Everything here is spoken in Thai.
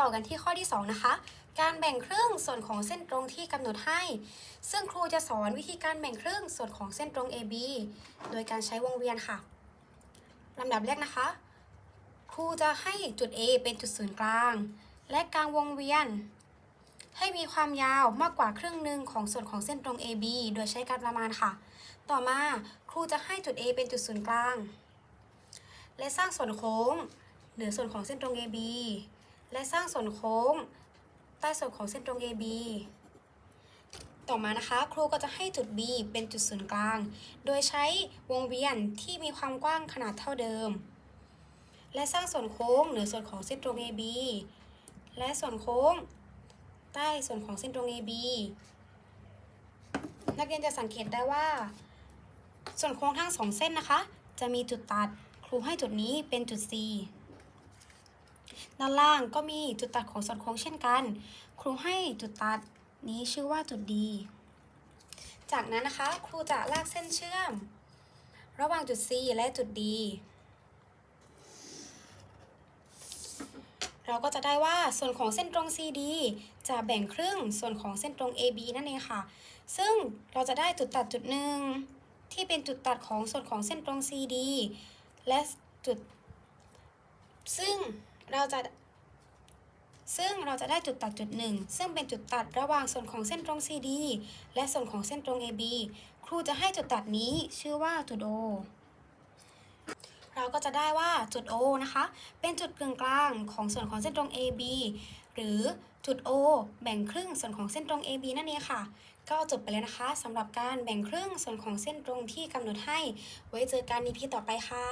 ต่อกันที่ข้อที่ 2 นะคะ การแบ่งครึ่งส่วนของเส้นตรงที่กำหนดให้ ซึ่งครูจะสอนวิธีการแบ่งครึ่งส่วนของเส้นตรง AB โดยการใช้วงเวียนค่ะลำดับแรกนะคะ ครูจะให้จุด A เป็นจุดศูนย์กลาง และกลางวงเวียน ให้มีความยาวมากกว่าครึ่งหนึ่งของส่วนของเส้นตรง AB โดยใช้การประมาณค่ะ ต่อมาครูจะให้จุด A เป็นจุดศูนย์กลาง และสร้างส่วนโค้งเหนือส่วนของเส้นตรง AB และสร้างส่วนโค้ง ใต้ส่วนของเส้นตรง AB ต่อมานะคะครูก็จะให้จุด B เป็นจุดศูนย์กลาง โดยใช้วงเวียนที่มีความกว้างขนาดเท่าเดิม และสร้างส่วนโค้งเหนือส่วนของเส้นตรง AB และส่วนโค้ง ใต้ส่วนของเส้นตรง AB นักเรียนจะสังเกตได้ว่า ส่วนโค้งทั้งสองเส้นนะคะ จะมีจุดตัด ครูให้จุดนี้เป็นจุด C ด้านล่างก็มีจุดตัดของส่วนโค้งเช่นกัน ครูให้จุดตัดนี้ชื่อว่าจุด D จากนั้นนะคะครูจะลากเส้นเชื่อม ระหว่างจุด C และจุด D เราก็จะได้ว่าส่วนของเส้นตรง CD จะแบ่งครึ่งส่วนของเส้นตรง AB นั่นเองค่ะ ซึ่งเราจะได้จุดตัดจุดหนึ่งที่เป็นจุดตัดของส่วนของเส้นตรง CD และจุด ซึ่ง เราจะ ซึ่งเราจะได้จุดตัดจุดหนึ่งซึ่งเป็นจุดตัดระหว่างส่วนของเส้นตรง CD และส่วนของเส้นตรง AB ครูจะให้จุดตัดนี้ชื่อว่าจุด O เราก็จะได้ว่าจุด O นะคะ เป็นจุดกึ่งกลางของส่วนของเส้นตรง AB หรือจุด O แบ่งครึ่งส่วนของเส้นตรง AB นั่นเองค่ะ ก็จบไปแล้วนะคะสำหรับการแบ่งครึ่งส่วนของเส้นตรงที่กำหนดให้ ไว้เจอกันในพีต่อไปค่ะ